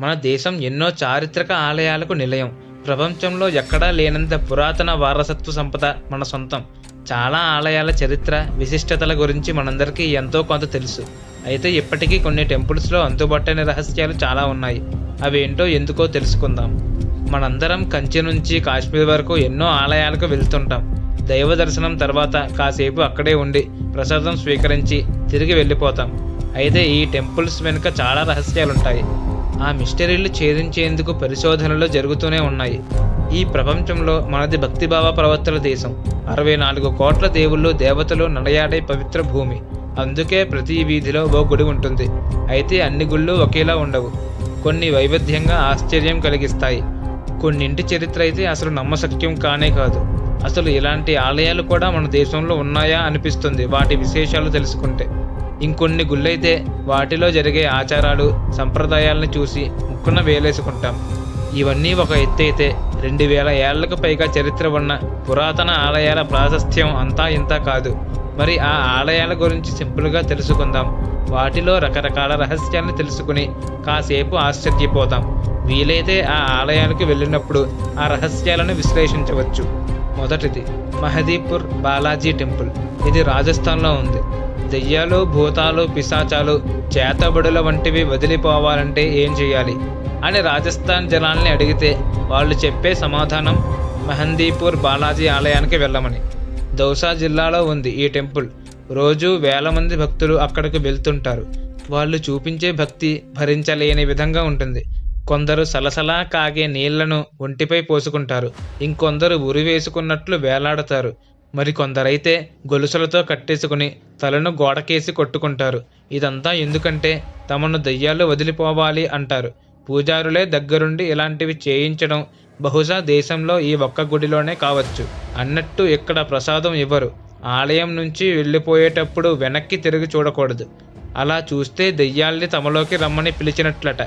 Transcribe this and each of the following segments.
మన దేశం ఎన్నో చారిత్రక ఆలయాలకు నిలయం. ప్రపంచంలో ఎక్కడా లేనంత పురాతన వారసత్వ సంపద మన సొంతం. చాలా ఆలయాల చరిత్ర విశిష్టతల గురించి మనందరికీ ఎంతో కొంత తెలుసు. అయితే ఇప్పటికీ కొన్ని టెంపుల్స్లో అందుబాటైన రహస్యాలు చాలా ఉన్నాయి. అవేంటో ఎందుకో తెలుసుకుందాం. మనందరం కంచి నుంచి కాశ్మీర్ వరకు ఎన్నో ఆలయాలకు వెళ్తుంటాం. దైవ దర్శనం తర్వాత కాసేపు అక్కడే ఉండి ప్రసాదం స్వీకరించి తిరిగి వెళ్ళిపోతాం. అయితే ఈ టెంపుల్స్ వెనుక చాలా రహస్యాలుంటాయి. ఆ మిస్టరీలు ఛేదించేందుకు పరిశోధనలు జరుగుతూనే ఉన్నాయి. ఈ ప్రపంచంలో మనది భక్తిభావ ప్రవర్తన దేశం. అరవై నాలుగు కోట్ల దేవుళ్ళు దేవతలు నడయాడే పవిత్ర భూమి. అందుకే ప్రతి వీధిలో ఓ గుడి ఉంటుంది. అయితే అన్ని గుళ్ళు ఒకేలా ఉండవు. కొన్ని వైవిధ్యంగా ఆశ్చర్యం కలిగిస్తాయి. కొన్నింటి చరిత్ర అయితే అసలు నమ్మశక్యం కానే కాదు. అసలు ఇలాంటి ఆలయాలు కూడా మన దేశంలో ఉన్నాయా అనిపిస్తుంది. వాటి విశేషాలు తెలుసుకుంటే. ఇంకొన్ని గుళ్ళైతే వాటిలో జరిగే ఆచారాలు సంప్రదాయాలను చూసి ముక్కున వేలేసుకుంటాం. ఇవన్నీ ఒక ఎత్తైతే రెండు వేల ఏళ్ళకు పైగా చరిత్ర ఉన్న పురాతన ఆలయాల ప్రాశస్త్యం అంతా ఇంత కాదు. మరి ఆ ఆలయాల గురించి సింపుల్గా తెలుసుకుందాం. వాటిలో రకరకాల రహస్యాలను తెలుసుకుని కాసేపు ఆశ్చర్యపోతాం. వీలైతే ఆ ఆలయాలకు వెళ్ళినప్పుడు ఆ రహస్యాలను విశ్లేషించవచ్చు. మొదటిది మహదీపూర్ బాలాజీ టెంపుల్. ఇది రాజస్థాన్లో ఉంది. దెయ్యాలు భూతాలు పిశాచాలు చేతబడుల వంటివి వదిలిపోవాలంటే ఏం చేయాలి అని రాజస్థాన్ జనాల్ని అడిగితే వాళ్ళు చెప్పే సమాధానం మహందీపూర్ బాలాజీ ఆలయానికి వెళ్ళమని. దౌసా జిల్లాలో ఉంది ఈ టెంపుల్. రోజు వేల మంది భక్తులు అక్కడికి వెళ్తుంటారు. వాళ్ళు చూపించే భక్తి భరించలేని విధంగా ఉంటుంది. కొందరు సలసలా కాగే నీళ్ళను ఒంటిపై పోసుకుంటారు. ఇంకొందరు ఉరి వేసుకున్నట్లు వేలాడతారు. మరికొందరైతే గొలుసులతో కట్టేసుకుని తలను గోడకేసి కొట్టుకుంటారు. ఇదంతా ఎందుకంటే తమను దయ్యాలు వదిలిపోవాలి అంటారు. పూజారులే దగ్గరుండి ఇలాంటివి చేయించడం బహుశా దేశంలో ఈ ఒక్క గుడిలోనే కావచ్చు. అన్నట్టు ఇక్కడ ప్రసాదం ఇవ్వరు. ఆలయం నుంచి వెళ్ళిపోయేటప్పుడు వెనక్కి తిరిగి చూడకూడదు. అలా చూస్తే దెయ్యాల్ని తమలోకి రమ్మని పిలిచినట్లట.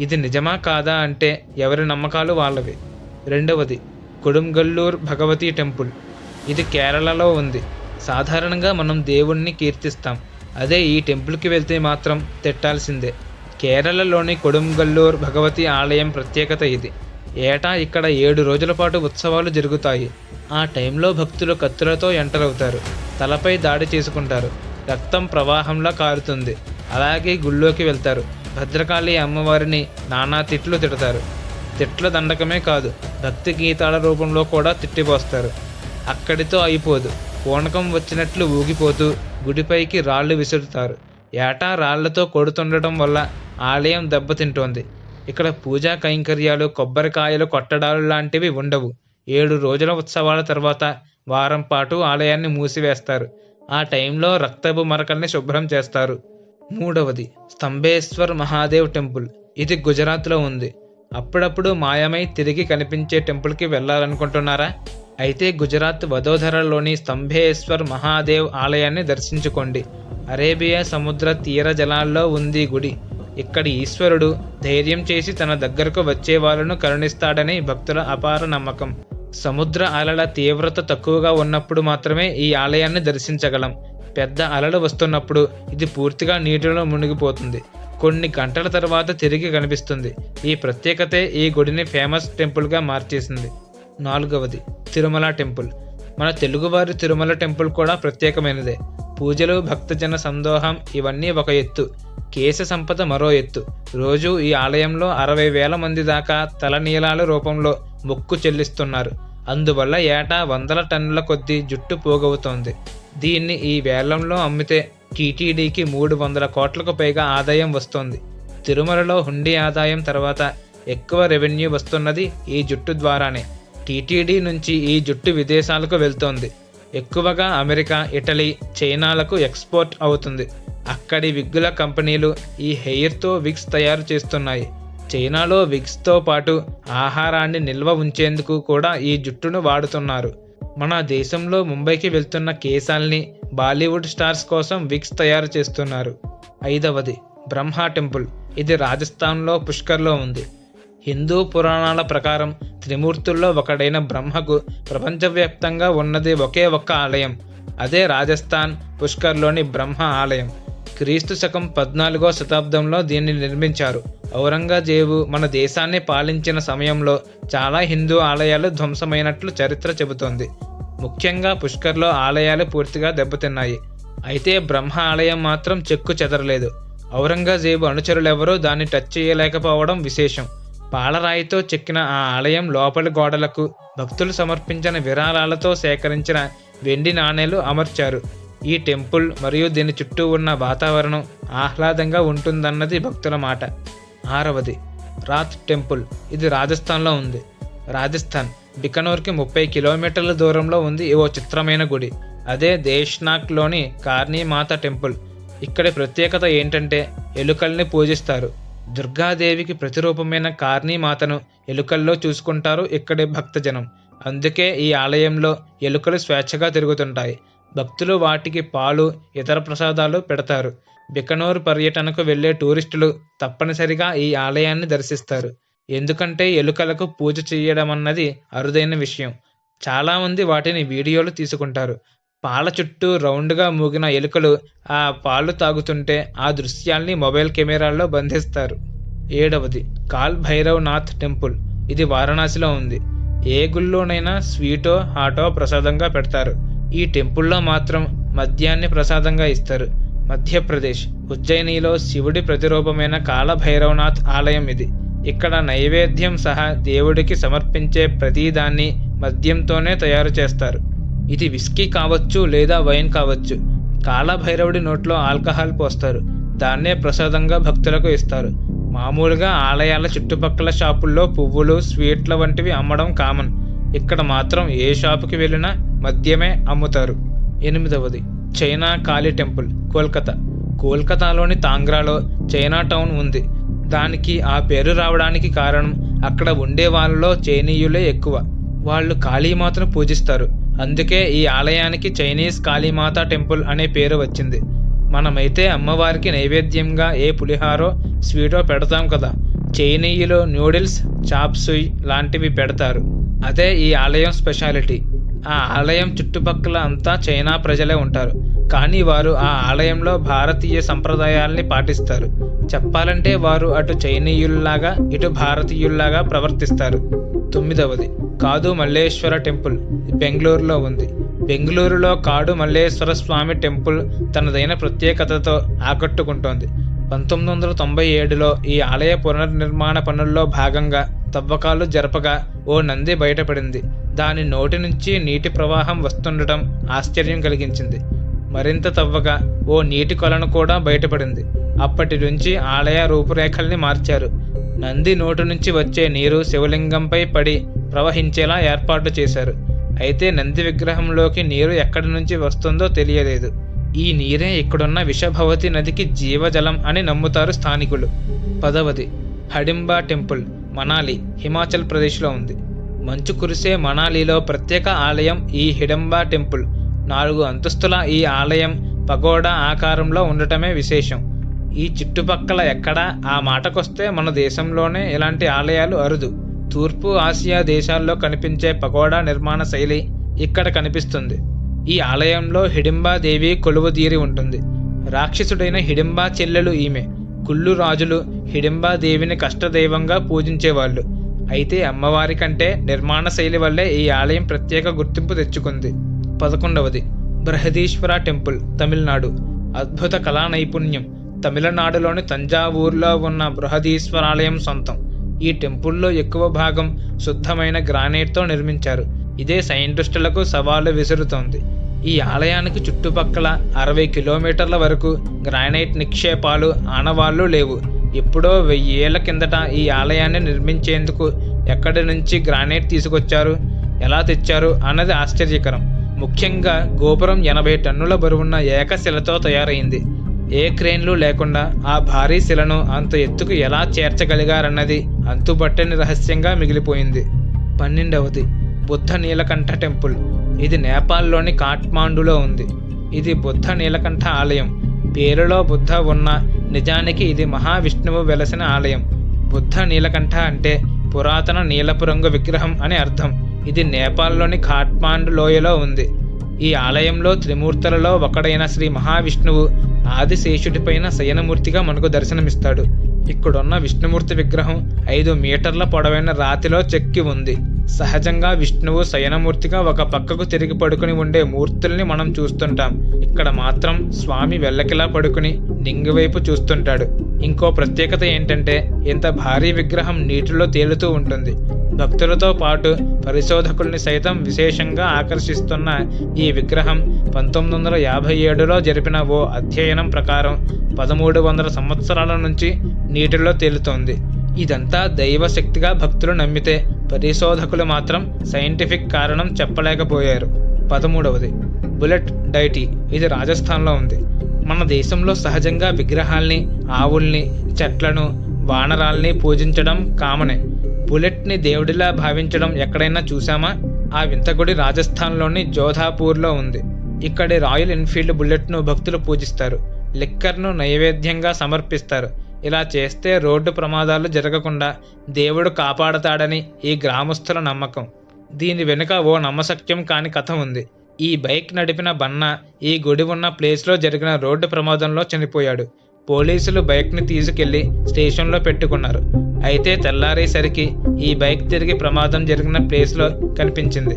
ఇది నిజమా కాదా అంటే ఎవరి నమ్మకాలు వాళ్ళవి. రెండవది కొడుంగల్లూర్ భగవతి టెంపుల్. ఇది కేరళలో ఉంది. సాధారణంగా మనం దేవుణ్ణి కీర్తిస్తాం. అదే ఈ టెంపుల్కి వెళ్తే మాత్రం తిట్టాల్సిందే. కేరళలోని కొడుంగల్లూర్ భగవతి ఆలయం ప్రత్యేకత ఇది. ఏటా ఇక్కడ ఏడు రోజుల పాటు ఉత్సవాలు జరుగుతాయి. ఆ టైంలో భక్తులు కత్తులతో ఎంటరవుతారు తలపై దాడి చేసుకుంటారు. రక్తం ప్రవాహంలా కారుతుంది. అలాగే గుళ్ళోకి వెళ్తారు. భద్రకాళి అమ్మవారిని నానా తిట్లు తిడతారు. తిట్ల దండకమే కాదు భక్తి గీతాల రూపంలో కూడా తిట్టిపోస్తారు. అక్కడితో అయిపోదు. పూనకం వచ్చినట్లు ఊగిపోతూ గుడిపైకి రాళ్ళు విసురుతారు. ఏటా రాళ్ళతో కొడుతుండటం వల్ల ఆలయం దెబ్బతింటోంది. ఇక్కడ పూజా కైంకర్యాలు కొబ్బరికాయలు కొట్టడాలు లాంటివి ఉండవు. ఏడు రోజుల ఉత్సవాల తర్వాత వారం పాటు ఆలయాన్ని మూసివేస్తారు. ఆ టైంలో రక్తపు మరకల్ని శుభ్రం చేస్తారు. మూడవది స్తంభేశ్వర్ మహాదేవ్ టెంపుల్. ఇది గుజరాత్లో ఉంది. అప్పుడప్పుడు మాయమై తిరిగి కనిపించే టెంపుల్కి వెళ్ళాలనుకుంటున్నారా? అయితే గుజరాత్ వదోధరలోని స్తంభేశ్వర్ మహాదేవ్ ఆలయాన్ని దర్శించుకోండి. అరేబియా సముద్ర తీర జలాల్లో ఉంది గుడి. ఇక్కడి ఈశ్వరుడు ధైర్యం చేసి తన దగ్గరకు వచ్చే వాళ్ళను కరుణిస్తాడని భక్తుల అపార నమ్మకం. సముద్ర అలల తీవ్రత తక్కువగా ఉన్నప్పుడు మాత్రమే ఈ ఆలయాన్ని దర్శించగలం. పెద్ద అలలు వస్తున్నప్పుడు ఇది పూర్తిగా నీటిలో మునిగిపోతుంది. కొన్ని గంటల తర్వాత తిరిగి కనిపిస్తుంది. ఈ ప్రత్యేకతే ఈ గుడిని ఫేమస్ టెంపుల్గా మార్చేసింది. నాలుగవది తిరుమల టెంపుల్. మన తెలుగువారి తిరుమల టెంపుల్ కూడా ప్రత్యేకమైనదే. పూజలు భక్తజన సందోహం ఇవన్నీ ఒక ఎత్తు. కేశ సంపద మరో ఎత్తు. రోజు ఈ ఆలయంలో అరవై వేల మంది దాకా తలనీలాల రూపంలో మొక్కు చెల్లిస్తున్నారు. అందువల్ల ఏటా వందల టన్నుల కొద్దీ జుట్టు పోగవుతోంది. దీన్ని ఈ వేలంలో అమ్మితే టీటీడీకి మూడు వందల కోట్లకు పైగా ఆదాయం వస్తోంది. తిరుమలలో హుండీ ఆదాయం తర్వాత ఎక్కువ రెవెన్యూ వస్తున్నది ఈ జుట్టు ద్వారానే. టీటీడీ నుంచి ఈ జుట్టు విదేశాలకు వెళ్తోంది. ఎక్కువగా అమెరికా ఇటలీ చైనాలకు ఎక్స్పోర్ట్ అవుతుంది. అక్కడి విగ్గుల కంపెనీలు ఈ హెయిర్తో విగ్స్ తయారు చేస్తున్నాయి. చైనాలో విగ్స్తో పాటు ఆహారాన్ని నిల్వ ఉంచేందుకు కూడా ఈ జుట్టును వాడుతున్నారు. మన దేశంలో ముంబైకి వెళ్తున్న కేశాల్ని బాలీవుడ్ స్టార్స్ కోసం విగ్స్ తయారు చేస్తున్నారు. ఐదవది బ్రహ్మ టెంపుల్. ఇది రాజస్థాన్లో పుష్కర్లో ఉంది. హిందూ పురాణాల ప్రకారం త్రిమూర్తుల్లో ఒకడైన బ్రహ్మకు ప్రపంచవ్యాప్తంగా ఉన్నది ఒకే ఒక్క ఆలయం. అదే రాజస్థాన్ పుష్కర్లోని బ్రహ్మ ఆలయం. క్రీస్తు శకం పద్నాలుగో శతాబ్దంలో దీన్ని నిర్మించారు. ఔరంగజేబు మన దేశాన్ని పాలించిన సమయంలో చాలా హిందూ ఆలయాలు ధ్వంసమైనట్లు చరిత్ర చెబుతోంది. ముఖ్యంగా పుష్కర్లో ఆలయాలు పూర్తిగా దెబ్బతిన్నాయి. అయితే బ్రహ్మ ఆలయం మాత్రం చెక్కు చెదరలేదు. ఔరంగజేబు అనుచరులెవరూ దాన్ని టచ్ చేయలేకపోవడం విశేషం. పాలరాయితో చెక్కిన ఆ ఆలయం లోపలి గోడలకు భక్తులు సమర్పించిన విరాళాలతో సేకరించిన వెండి నాణేలు అమర్చారు. ఈ టెంపుల్ మరియు దీని చుట్టూ ఉన్న వాతావరణం ఆహ్లాదంగా ఉంటుందన్నది భక్తుల మాట. ఆరవది రాత్ టెంపుల్. ఇది రాజస్థాన్లో ఉంది. రాజస్థాన్ బికనూర్కి ముప్పై కిలోమీటర్ల దూరంలో ఉంది ఓ చిత్రమైన గుడి. అదే దేశ్నాక్లోని కార్నీమాత టెంపుల్. ఇక్కడి ప్రత్యేకత ఏంటంటే ఎలుకల్ని పూజిస్తారు. దుర్గాదేవికి ప్రతిరూపమైన కార్ణీమాతను ఎలుకల్లో చూసుకుంటారు ఇక్కడి భక్తజనం. అందుకే ఈ ఆలయంలో ఎలుకలు స్వేచ్ఛగా తిరుగుతుంటాయి. భక్తులు వాటికి పాలు ఇతర ప్రసాదాలు పెడతారు. బికనూరు పర్యటనకు వెళ్ళే టూరిస్టులు తప్పనిసరిగా ఈ ఆలయాన్ని దర్శిస్తారు. ఎందుకంటే ఎలుకలకు పూజ చేయడం అన్నది అరుదైన విషయం. చాలామంది వాటిని వీడియోలు తీసుకుంటారు. పాల చుట్టూ రౌండ్గా మూగిన ఎలుకలు ఆ పాలు తాగుతుంటే ఆ దృశ్యాల్ని మొబైల్ కెమెరాల్లో బంధిస్తారు. ఏడవది కాల్ భైరవ్నాథ్ టెంపుల్. ఇది వారణాసిలో ఉంది. ఏ గుళ్ళోనైనా స్వీటో హాటో ప్రసాదంగా పెడతారు. ఈ టెంపుల్లో మాత్రం మద్యాన్ని ప్రసాదంగా ఇస్తారు. మధ్యప్రదేశ్ ఉజ్జయినిలో శివుడి ప్రతిరూపమైన కాలభైరవనాథ్ ఆలయం ఇది. ఇక్కడ నైవేద్యం సహా దేవుడికి సమర్పించే ప్రతిదాన్ని మద్యంతోనే తయారు చేస్తారు. ఇది విస్కీ కావచ్చు లేదా వైన్ కావచ్చు. కాలభైరవుడి నోట్లో ఆల్కహాల్ పోస్తారు. దాన్నే ప్రసాదంగా భక్తులకు ఇస్తారు. మామూలుగా ఆలయాల చుట్టుపక్కల షాపుల్లో పువ్వులు స్వీట్ల వంటివి అమ్మడం కామన్. ఇక్కడ మాత్రం ఏ షాపుకి వెళ్ళినా మద్యమే అమ్ముతారు. ఎనిమిదవది చైనా కాళీ టెంపుల్ కోల్కతా. కోల్కతాలోని తాంగ్రాలో చైనా టౌన్ ఉంది. దానికి ఆ పేరు రావడానికి కారణం అక్కడ ఉండే వాళ్ళలో చైనీయులే ఎక్కువ. వాళ్ళు కాళీమాతను పూజిస్తారు. అందుకే ఈ ఆలయానికి చైనీస్ కాళీమాత టెంపుల్ అనే పేరు వచ్చింది. మనమైతే అమ్మవారికి నైవేద్యంగా ఏ పులిహారో స్వీటో పెడతాం కదా. చైనీయులు న్యూడిల్స్ చాప్సుయ్ లాంటివి పెడతారు. అదే ఈ ఆలయం స్పెషాలిటీ. ఆ ఆలయం చుట్టుపక్కల అంతా చైనా ప్రజలే ఉంటారు. కానీ వారు ఆ ఆలయంలో భారతీయ సంప్రదాయాల్ని పాటిస్తారు. చెప్పాలంటే వారు అటు చైనీయుల్లాగా ఇటు భారతీయుల్లాగా ప్రవర్తిస్తారు. తొమ్మిదవది. కాదు మల్లేశ్వర టెంపుల్. బెంగళూరులో ఉంది. బెంగళూరులో కాడు మల్లేశ్వర స్వామి టెంపుల్ తనదైన ప్రత్యేకతతో ఆకట్టుకుంటోంది. పంతొమ్మిది వందల తొంభై ఏడులో ఈ ఆలయ పునర్నిర్మాణ పనుల్లో భాగంగా తవ్వకాలు జరపగా ఓ నంది బయటపడింది. దాని నోటి నుంచి నీటి ప్రవాహం వస్తుండటం ఆశ్చర్యం కలిగించింది. మరింత తవ్వగా ఓ నీటి కొలను కూడా బయటపడింది. అప్పటి నుంచి ఆలయ రూపురేఖల్ని మార్చారు. నంది నోటి నుంచి వచ్చే నీరు శివలింగంపై పడి ప్రవహించేలా ఏర్పాటు చేశారు. అయితే నంది విగ్రహంలోకి నీరు ఎక్కడి నుంచి వస్తుందో తెలియలేదు. ఈ నీరే ఇక్కడున్న విషభవతి నదికి జీవజలం అని నమ్ముతారు స్థానికులు. పదవది హడింబా టెంపుల్ మనాలి హిమాచల్ ప్రదేశ్లో ఉంది. మంచు కురిసే మనాలిలో ప్రత్యేక ఆలయం ఈ హిడంబా టెంపుల్. నాలుగు అంతస్తుల ఈ ఆలయం పగోడా ఆకారంలో ఉండటమే విశేషం. ఈ చుట్టుపక్కల ఎక్కడా ఆ మాటకొస్తే మన దేశంలోనే ఇలాంటి ఆలయాలు అరుదు. తూర్పు ఆసియా దేశాల్లో కనిపించే పగోడా నిర్మాణ శైలి ఇక్కడ కనిపిస్తుంది. ఈ ఆలయంలో హిడింబా దేవి కొలువుదీరి ఉంటుంది. రాక్షసుడైన హిడింబా చెల్లెలు ఈమె. కుళ్ళు రాజులు హిడింబా దేవిని కష్టదైవంగా పూజించేవాళ్ళు. అయితే అమ్మవారి కంటే నిర్మాణ శైలి వల్లే ఈ ఆలయం ప్రత్యేక గుర్తింపు తెచ్చుకుంది. పదకొండవది బృహదీశ్వర టెంపుల్ తమిళనాడు. అద్భుత కళా నైపుణ్యం తమిళనాడులోని తంజావూరులో ఉన్న బృహదీశ్వరాలయం సొంతం. ఈ టెంపుల్లో ఎక్కువ భాగం శుద్ధమైన గ్రానైట్తో నిర్మించారు. ఇదే సైంటిస్టులకు సవాలు విసురుతోంది. ఈ ఆలయానికి చుట్టుపక్కల అరవై కిలోమీటర్ల వరకు గ్రానైట్ నిక్షేపాలు ఆనవాళ్ళు లేవు. ఎప్పుడో వెయ్యేళ్ళ కిందట ఈ ఆలయాన్ని నిర్మించేందుకు ఎక్కడి నుంచి గ్రానైట్ తీసుకొచ్చారు ఎలా తెచ్చారు అన్నది ఆశ్చర్యకరం. ముఖ్యంగా గోపురం ఎనభై టన్నుల బరువున్న ఏకశిలతో తయారైంది. ఏ క్రేన్లు లేకుండా ఆ భారీ శిలను అంత ఎత్తుకు ఎలా చేర్చగలిగారన్నది అంతుబట్టని రహస్యంగా మిగిలిపోయింది. పన్నెండవది బుద్ధ నీలకంఠ టెంపుల్. ఇది నేపాల్లోని కాఠ్మాండులో ఉంది. ఇది బుద్ధ నీలకంఠ ఆలయం. పేరులో బుద్ధ ఉన్న నిజానికి ఇది మహావిష్ణువు వెలసిన ఆలయం. బుద్ధ నీలకంఠ అంటే పురాతన నీలపు రంగు విగ్రహం అని అర్థం. ఇది నేపాల్లోని కాఠ్మాండు లోయలో ఉంది. ఈ ఆలయంలో త్రిమూర్తులలో ఒకడైన శ్రీ మహావిష్ణువు ఆదిశేషుడిపైన శయనమూర్తిగా మనకు దర్శనమిస్తాడు. ఇక్కడున్న విష్ణుమూర్తి విగ్రహం ఐదు మీటర్ల పొడవైన రాతిలో చెక్కి ఉంది. సహజంగా విష్ణువు శయనమూర్తిగా ఒక పక్కకు తిరిగి పడుకుని ఉండే మూర్తుల్ని మనం చూస్తుంటాం. ఇక్కడ మాత్రం స్వామి వెళ్ళకిలా పడుకుని నింగివైపు చూస్తుంటాడు. ఇంకో ప్రత్యేకత ఏంటంటే ఇంత భారీ విగ్రహం నీటిలో తేలుతూ ఉంటుంది. భక్తులతో పాటు పరిశోధకుల్ని సైతం విశేషంగా ఆకర్షిస్తున్న ఈ విగ్రహం పంతొమ్మిది వందల యాభై ఏడులో జరిపిన ఓ అధ్యయనం ప్రకారం పదమూడు వందల సంవత్సరాల నుంచి నీటిలో తేలుతోంది. ఇదంతా దైవశక్తిగా భక్తులు నమ్మితే పరిశోధకులు మాత్రం సైంటిఫిక్ కారణం చెప్పలేకపోయారు. పదమూడవది బుల్లెట్ డైటీ. ఇది రాజస్థాన్లో ఉంది. మన దేశంలో సహజంగా విగ్రహాల్ని ఆవుల్ని చెట్లను వానరాల్ని పూజించడం కామనే. బుల్లెట్ని దేవుడిలా భావించడం ఎక్కడైనా చూసామా ఆ వింతగుడి రాజస్థాన్లోని జోధాపూర్లో ఉంది. ఇక్కడి రాయల్ ఎన్ఫీల్డ్ బుల్లెట్ను భక్తులు పూజిస్తారు. లిక్కర్ను నైవేద్యంగా సమర్పిస్తారు. ఇలా చేస్తే రోడ్డు ప్రమాదాలు జరగకుండా దేవుడు కాపాడతాడని ఈ గ్రామస్తుల నమ్మకం. దీని వెనుక ఓ నమ్మశక్యం కాని కథ ఉంది. ఈ బైక్ నడిపిన బన్న ఈ గుడి ఉన్న ప్లేస్లో జరిగిన రోడ్డు ప్రమాదంలో చనిపోయాడు. పోలీసులు బైక్ని తీసుకెళ్ళి స్టేషన్లో పెట్టుకున్నారు. అయితే తెల్లారేసరికి ఈ బైక్ తిరిగి ప్రమాదం జరిగిన ప్లేస్లో కనిపించింది.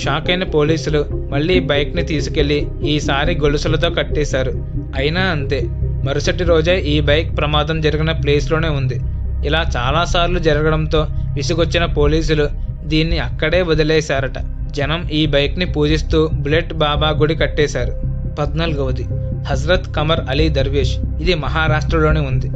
షాక్ అయిన పోలీసులు మళ్ళీ బైక్ని తీసుకెళ్ళి ఈసారి గొలుసులతో కట్టేశారు. అయినా అంతే మరుసటి రోజే ఈ బైక్ ప్రమాదం జరిగిన ప్లేస్లోనే ఉంది. ఇలా చాలాసార్లు జరగడంతో విసుగొచ్చిన పోలీసులు దీన్ని అక్కడే వదిలేశారట. జనం ఈ బైక్ని పూజిస్తూ బుల్లెట్ బాబా గుడి కట్టేశారు. పద్నాలుగవది హజ్రత్ కమర్ అలీ దర్వేష్. ఇది మహారాష్ట్రలోనే ఉంది.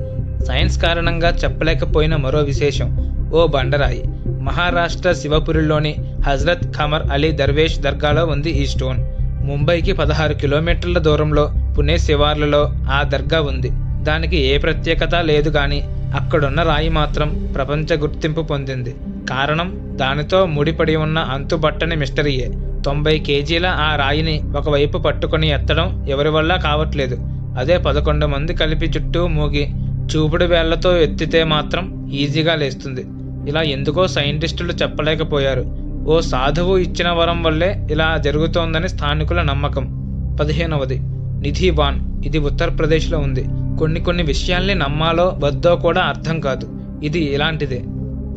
సైన్స్ కారణంగా చెప్పలేకపోయిన మరో విశేషం. ఓ బండరాయి మహారాష్ట్ర శివపురిలోని హజ్రత్ ఖమర్ అలీ దర్వేష్ దర్గాలో ఉంది ఈ స్టోన్. ముంబైకి పదహారు కిలోమీటర్ల దూరంలో పుణే శివార్లలో ఆ దర్గా ఉంది. దానికి ఏ ప్రత్యేకత లేదు కానీ అక్కడున్న రాయి మాత్రం ప్రపంచ గుర్తింపు పొందింది. కారణం దానితో ముడిపడి ఉన్న అంతుబట్టని మిస్టరీయే. తొంభై కేజీల ఆ రాయిని ఒకవైపు పట్టుకొని ఎత్తడం ఎవరి వల్ల కావట్లేదు. అదే పదకొండు మంది కలిపి చుట్టూ మూగి చూపుడు వేళ్ళతో ఎత్తితే మాత్రం ఈజీగా లేస్తుంది. ఇలా ఎందుకో సైంటిస్టులు చెప్పలేకపోయారు. ఓ సాధువు ఇచ్చిన వరం వల్లే ఇలా జరుగుతోందని స్థానికుల నమ్మకం. పదిహేనవది. నిధివాన్ ఇది ఉత్తరప్రదేశ్లో ఉంది. కొన్ని కొన్ని విషయాల్ని నమ్మాలో వద్దో కూడా అర్థం కాదు. ఇది ఇలాంటిదే.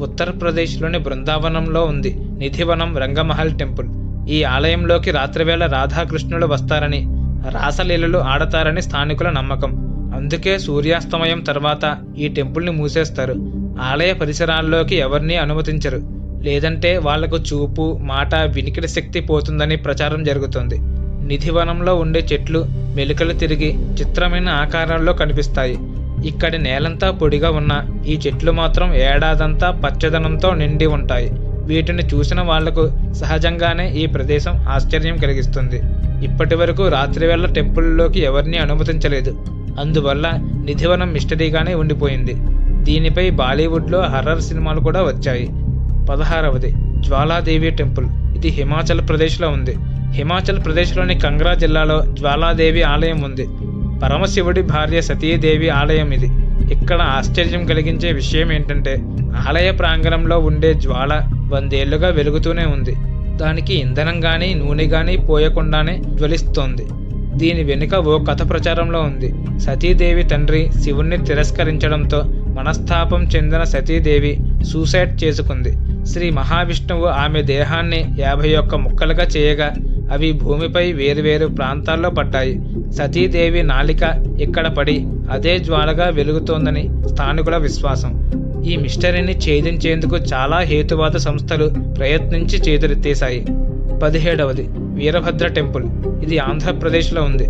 ఉత్తరప్రదేశ్లోని బృందావనంలో ఉంది. నిధివనం రంగమహల్ టెంపుల్. ఈ ఆలయంలోకి రాత్రివేళ రాధాకృష్ణులు వస్తారని రాసలీలలు ఆడతారని స్థానికుల నమ్మకం. అందుకే సూర్యాస్తమయం తర్వాత ఈ టెంపుల్ని మూసేస్తారు. ఆలయ పరిసరాల్లోకి ఎవరినీ అనుమతించరు. లేదంటే వాళ్ళకు చూపు మాట వినికిడి శక్తి పోతుందని ప్రచారం జరుగుతుంది. నిధివనంలో ఉండే చెట్లు మెలికలు తిరిగి చిత్రమైన ఆకారాల్లో కనిపిస్తాయి. ఇక్కడి నేలంతా పొడిగా ఉన్న ఈ చెట్లు మాత్రం ఏడాదంతా పచ్చదనంతో నిండి ఉంటాయి. వీటిని చూసిన వాళ్ళకు సహజంగానే ఈ ప్రదేశం ఆశ్చర్యం కలిగిస్తుంది. ఇప్పటి వరకు రాత్రివేళ టెంపుల్లోకి ఎవరిని అనుమతించలేదు. అందువల్ల నిధివనం మిస్టరీగానే ఉండిపోయింది. దీనిపై బాలీవుడ్లో హర్రర్ సినిమాలు కూడా వచ్చాయి. పదహారవది జ్వాలాదేవి టెంపుల్. ఇది హిమాచల్ ప్రదేశ్లో ఉంది. హిమాచల్ ప్రదేశ్లోని కంగ్రా జిల్లాలో జ్వాలాదేవి ఆలయం ఉంది. పరమశివుడి భార్య సతీదేవి ఆలయం ఇది. ఇక్కడ ఆశ్చర్యం కలిగించే విషయం ఏంటంటే ఆలయ ప్రాంగణంలో ఉండే జ్వాల వందేళ్ళుగా వెలుగుతూనే ఉంది. దానికి ఇంధనం కానీ నూనె కానీ పోయకుండానే జ్వలిస్తోంది. దీని వెనుక ఓ కథ ప్రచారంలో ఉంది. సతీదేవి తండ్రి శివుణ్ణి తిరస్కరించడంతో మనస్తాపం చెందిన సతీదేవి సూసైడ్ చేసుకుంది. శ్రీ మహావిష్ణువు ఆమె దేహాన్ని యాభై ఒక్క ముక్కలుగా చేయగా అవి భూమిపై వేరువేరు ప్రాంతాల్లో పడ్డాయి. సతీదేవి నాలిక ఇక్కడ పడి అదే జ్వాలగా వెలుగుతోందని స్థానికుల విశ్వాసం. ఈ మిస్టరీని ఛేదించేందుకు చాలా హేతువాద సంస్థలు ప్రయత్నించి చేతులెత్తేశాయి. పదిహేడవది వీరభద్ర టెంపుల్. ఇది ఆంధ్రప్రదేశ్లో ఉంది.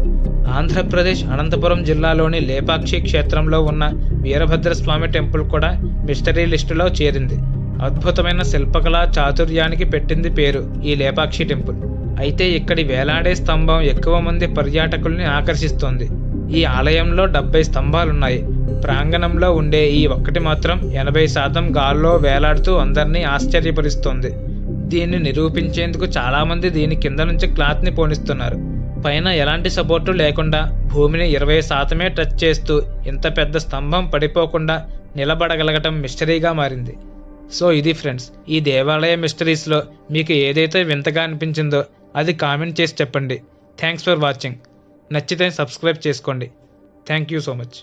ఆంధ్రప్రదేశ్ అనంతపురం జిల్లాలోని లేపాక్షి క్షేత్రంలో ఉన్న వీరభద్ర స్వామి టెంపుల్ కూడా మిస్టరీ లిస్టులో చేరింది. అద్భుతమైన శిల్పకళా చాతుర్యానికి పెట్టింది పేరు ఈ లేపాక్షి టెంపుల్. అయితే ఇక్కడి వేలాడే స్తంభం ఎక్కువ మంది పర్యాటకుల్ని ఆకర్షిస్తోంది. ఈ ఆలయంలో డెబ్బై స్తంభాలున్నాయి. ప్రాంగణంలో ఉండే ఈ ఒక్కటి మాత్రం ఎనభై శాతం గాల్లో వేలాడుతూ అందరినీ ఆశ్చర్యపరుస్తుంది. దీన్ని నిరూపించేందుకు చాలామంది దీని కింద నుంచి క్లాత్ని పోనిస్తున్నారు. పైన ఎలాంటి సపోర్టు లేకుండా భూమిని ఇరవై శాతమే టచ్ చేస్తూ ఇంత పెద్ద స్తంభం పడిపోకుండా నిలబడగలగటం మిస్టరీగా మారింది. సో ఇది ఫ్రెండ్స్ ఈ దేవాలయ మిస్టరీస్లో మీకు ఏదైతే వింతగా అనిపించిందో అది కామెంట్ చేసి చెప్పండి. Thanks for watching. నచ్చితే సబ్స్క్రైబ్ చేసుకోండి. Thank you so much.